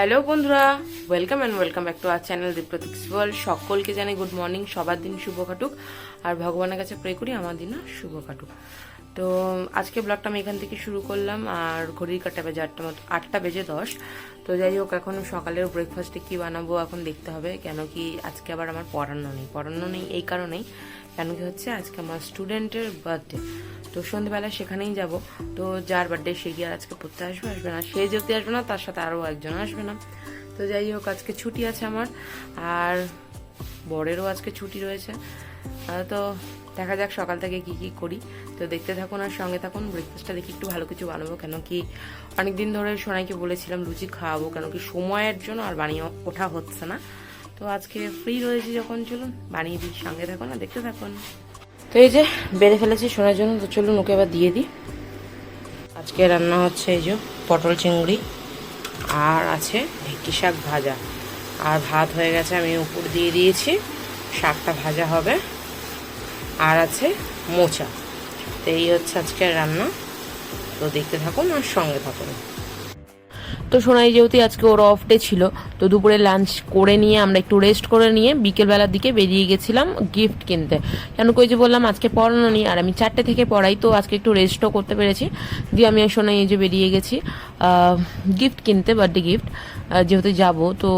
Welcome and welcome back to our channel Dipratik's world সকলকে জানাই good morning সবার দিন শুভ কাটুক, আর ভগবানের কাছে প্রে করি আমার দিনও শুভ কাটুক। তো, আজকে ব্লগটা আমি এখান থেকে শুরু করলাম, আর ঘড়ির কাটা বেজে আটটা মতো আটটা বেজে দশ। তো যাই হোক, এখন সকালের ব্রেকফাস্টে কি বানাবো এখন দেখতে হবে, কেন কি আজকে আবার আমার পড়ানো নেই। পড়ানো নেই এই কারণেই কেন কি হচ্ছে, আজকে আমার স্টুডেন্টের বার্থডে তো সন্ধ্যেবেলা সেখানেই যাব। তো যার বার্থডে সে গিয়ে আজকে পড়তে আসবে আসবে না। সে যদি আসবে না, তার সাথে আরও একজন আসবে না। তো যাই হোক, আজকে ছুটি আছে আমার। আর বরেরও আজকে ছুটি রয়েছে। তো দেখা যাক সকাল থেকে কি কি করি। তো দেখতে থাকুন আর সঙ্গে থাকুন। ব্রেকফাস্টটা দেখি একটু ভালো কিছু বানাবো। কেন কি অনেকদিন ধরে সোনাইকে বলেছিলাম, লুচি খাওয়াবো। কেন কি সময়ের জন্য আর বানিয়ে ওঠা হচ্ছে না। তো আজকে ফ্রি রয়েছি যখন, চলুন, বানিয়ে দিই, সঙ্গে থাকুন আর দেখতে থাকুন। তো এই যে, বেড়ে ফেলেছি শোনার জন্য, তো চলুন ওকে এবার দিয়ে দিই। আজকে রান্না হচ্ছে এই যে পটল চিংড়ি, আর আছে ভেটকি শাক ভাজা। আর ভাত হয়ে গেছে, আমি উপর দিয়ে দিয়েছি, শাকটা ভাজা হবে। আর আছে মোচা। তো এই হচ্ছে আজকের রান্না। তো দেখতে থাকুন আর সঙ্গে থাকুন। তো সোনাই যেহেতু আজকে ওর অফ ডে ছিল, তো দুপুরে লাঞ্চ করে নিয়ে আমরা একটু রেস্ট করে নিয়ে বিকেলবেলার দিকে বেরিয়ে গেছিলাম গিফট কিনতে। কেন কই যে বললাম, আজকে পড়ানো নিয়ে আর আমি চারটে থেকে পড়াই, তো আজকে একটু রেস্টও করতে পেরেছি। দিয়ে আমি সোনাই এই যে বেরিয়ে গেছি। গিফট কিনতে বার্থডে গিফট যেহেতু যাব, তো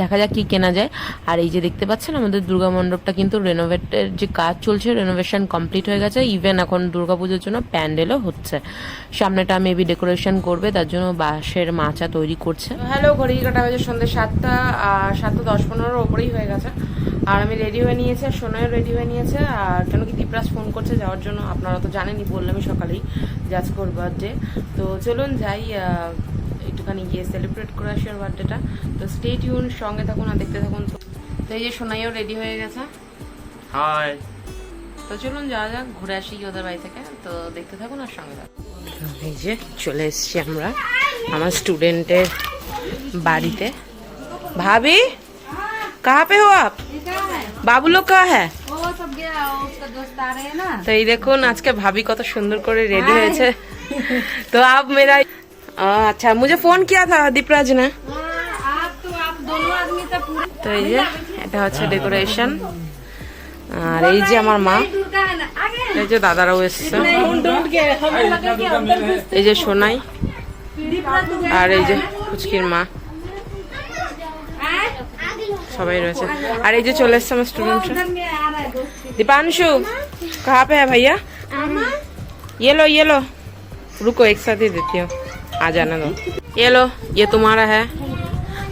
দেখা যাক কি কেনা যায়। আর এই যে দেখতে পাচ্ছেন, আমাদের দুর্গা মণ্ডপটা কিন্তু রেনোভেটের যে কাজ চলছে রেনোভেশন কমপ্লিট হয়ে গেছে। ইভেন এখন দুর্গাপুজোর জন্য প্যান্ডেলও হচ্ছে। সামনেটা মেবি ডেকোরেশন করবে, তার জন্য বাঁশের মাচা তৈরি করছে। হ্যালো, ঘড়ি কাটা হয়েছে সন্ধ্যে সাতটা, আর সাতটা দশ পনেরোর ওপরেই হয়ে গেছে। আর আমি রেডি হয়ে নিয়েছি, আর সোনাইও রেডি হয়ে নিয়েছে। আর কেন কি দীপরাজ ফোন করছে যাওয়ার জন্য, আপনারা তো জানেনই, বললামই সকালেই যে আজকে ওর বার্থডে তো চলুন যাই একটুখানি গিয়ে সেলিব্রেট করে আসি ওর বার্থডেটা তো স্টে টিউন সঙ্গে থাকুন আর দেখতে থাকুন তো তো এই যে সোনাইও রেডি হয়ে গেছে হাই তো চলুন যাওয়া যাক ঘুরে আসি ওদের বাড়ি থেকে তো দেখতে থাকুন আর সঙ্গে থাকুন এই যে চলে এসেছি আমরা আমার স্টুডেন্টের বাড়িতে ভাবি कहाँ पे हो आप বাবু লোক का है वो सब गया उसका दोस्त आ रहे हैं ना তো এই দেখুন আজকে ভাবি কত সুন্দর করে রেডি হয়েছে তো आप मेरा अच्छा मुझे फोन किया था दीपराज ने आप तो आप दोनों आदमी तो पूरे তো এই যে এটা হচ্ছে ডেকোরেশন আর এই যে আমার মা दूर का है ना आगे এই যে দাদারাও এসছে এই যে সোনাই আর এই যে ফুচকির মা সবাই রয়েছে আর এই যে চলে এসছে আমার স্টুডেন্টরা उधर में आ रहा है दोस्त दीपांशु कहाँ पे है भैया ये लो ये लो रुको एक साथ ही देती हूँ आ जाने दो ये लो ये तुम्हारा है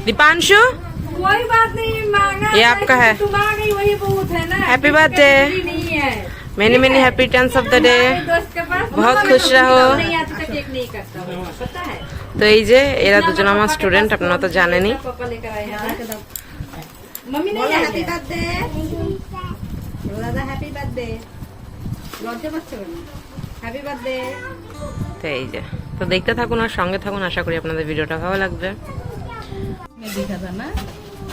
दीपांशु कोई बात नहीं मांगा ये आपका है तुम आ गई वही बहुत है ना हैप्पी बर्थडे अभी नहीं है many many happy returns of the day दोस्त के पास बहुत खुश रहो नहीं आज तक केक नहीं करता हूँ पता है তো এই যে এরা দুজন আমার স্টুডেন্ট আপনারা তো জানেনই पापा लेकर आए हैं मम्मी नहीं हैप्पी बर्थडे दादा हैप्पी बर्थडे লজ্জা পাচ্ছে হ্যাপি বার্থডে তো এই যে তো দেখতে থাকুন আর সঙ্গে থাকুন আশা করি আপনাদের ভিডিওটা ভালো লাগবে मैं देखा था ना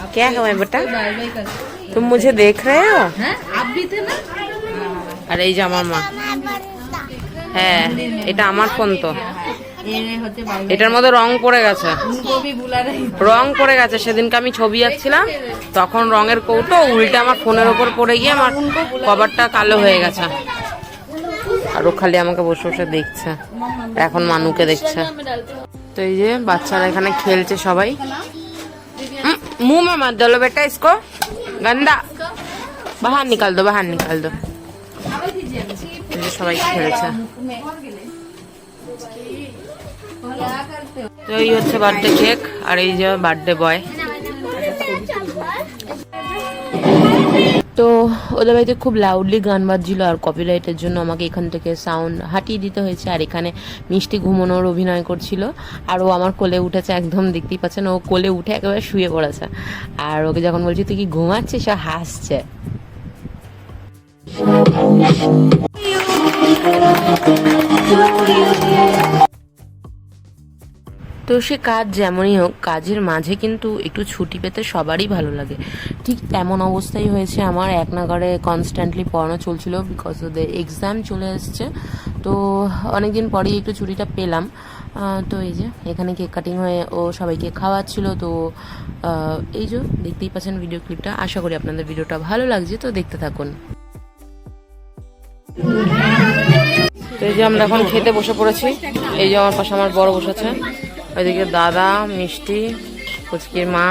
क्या है बेटा बाय बाय कर तुम मुझे देख रहे हो हैं आप भी थे ना আর এই যে আমার মা হ্যাঁ এটা আমার ফোন তো ये होते बाय এটার মধ্যে রং পড়ে গেছে उनको भी बुला रही রং পড়ে গেছে সেদিনকে আমি ছবি আঁকছিলাম তখন রঙের কৌটো উল্টে আমার ফোনের ওপর পড়ে গিয়ে আমার কভারটা কালো হয়ে গেছে আর ও খালি আমাকে বসে বসে দেখছে এখন মানুকে দেখছে তো এই যে বাচ্চারা এখানে খেলছে সবাই উম, मुंह में मत डालो बेटा इसको गंदा बाहर निकाल दो बाहर निकाल दो এই যে সবাই খেলছে তো এই হচ্ছে বার্থডে কেক আর এই যে বার্থডে বয় তো ওদের বাড়িতে খুব লাউডলি গান বাজছিল আর কপিরাইটের জন্য আমাকে এখান থেকে সাউন্ড হাঁটিয়ে দিতে হয়েছে। আর এখানে মিষ্টি ঘুমানোর অভিনয় করছিল। আর ও আমার কোলে উঠেছে একদম, দেখতেই পাচ্ছেন, ও কোলে উঠে একেবারে শুয়ে পড়েছে। আর ওকে যখন বলছি, তুই কি ঘুমাচ্ছিস? সে হাসছে। তো সে কাজ যেমনই হোক, কাজের মাঝে কিন্তু একটু ছুটি পেতে সবারই ভালো লাগে। ঠিক তেমন অবস্থাই হয়েছে। আমার এক নাগারে কনস্ট্যান্টলি পড়ানো চলছিল বিকজ ওদের এক্সাম চলে এসছে। তো অনেকদিন পরেই একটু ছুটিটা পেলাম। তো এই যে, এখানে কেক কাটিং হয়ে ও সবাইকে খাওয়াচ্ছিল। তো এই যে, দেখতেই পাচ্ছেন ভিডিও ক্লিপটা আশা করি আপনাদের ভিডিওটা ভালো লাগছে। তো দেখতে থাকুন। তো এই যে আমরা এখন খেতে বসে পড়েছি। এই যে আমার পাশে আমার বড় বসেছে ওইদিকে দাদা, মিষ্টি কুচকির মা।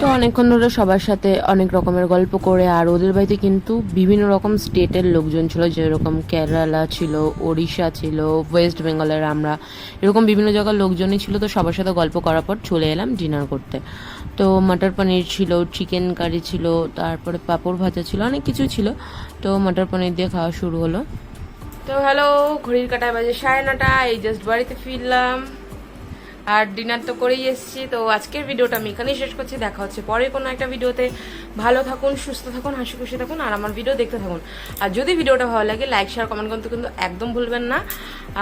তো অনেকক্ষণ ধরে সবার সাথে অনেক রকমের গল্প করে, আর ওদের বাড়িতে কিন্তু বিভিন্ন রকম স্টেটের লোকজন ছিল, যেরকম কেরালা ছিল, ওড়িশা ছিল, ওয়েস্ট বেঙ্গলের আমরা, এরকম বিভিন্ন জায়গার লোকজনই ছিল। তো সবার সাথে গল্প করার পর চলে এলাম ডিনার করতে। তো মটর পনির ছিল, চিকেন কারি ছিল, তারপরে পাঁপড় ভাজা ছিল, অনেক কিছু ছিল। তো মটর পনির দিয়ে খাওয়া শুরু হলো। তো হ্যালো, ঘড়ির কাটায় বাজে সাড়ে নটা, এই জাস্ট বাড়িতে ফিরলাম। আর ডিনার তো করেই এসেছি, তো আজকের ভিডিওটা আমি এখানেই শেষ করছি। দেখা হচ্ছে পরে কোনো একটা ভিডিওতে ভালো থাকুন, সুস্থ থাকুন, হাসি খুশি থাকুন, আর আমার ভিডিও দেখতে থাকুন। আর যদি ভিডিওটা ভালো লাগে লাইক শেয়ার কমেন্ট করতে কিন্তু একদম ভুলবেন না।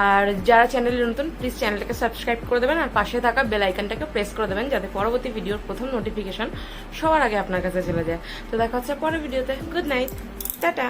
আর যারা চ্যানেলে নতুন প্লিজ চ্যানেলটাকে সাবস্ক্রাইব করে দেবেন, আর পাশে থাকা বেল আইকনটাকে প্রেস করে দেবেন, যাতে পরবর্তী ভিডিওর প্রথম নোটিফিকেশন সবার আগে আপনার কাছে চলে যায়। তো দেখা হচ্ছে পরের ভিডিওতে গুড নাইট টাটা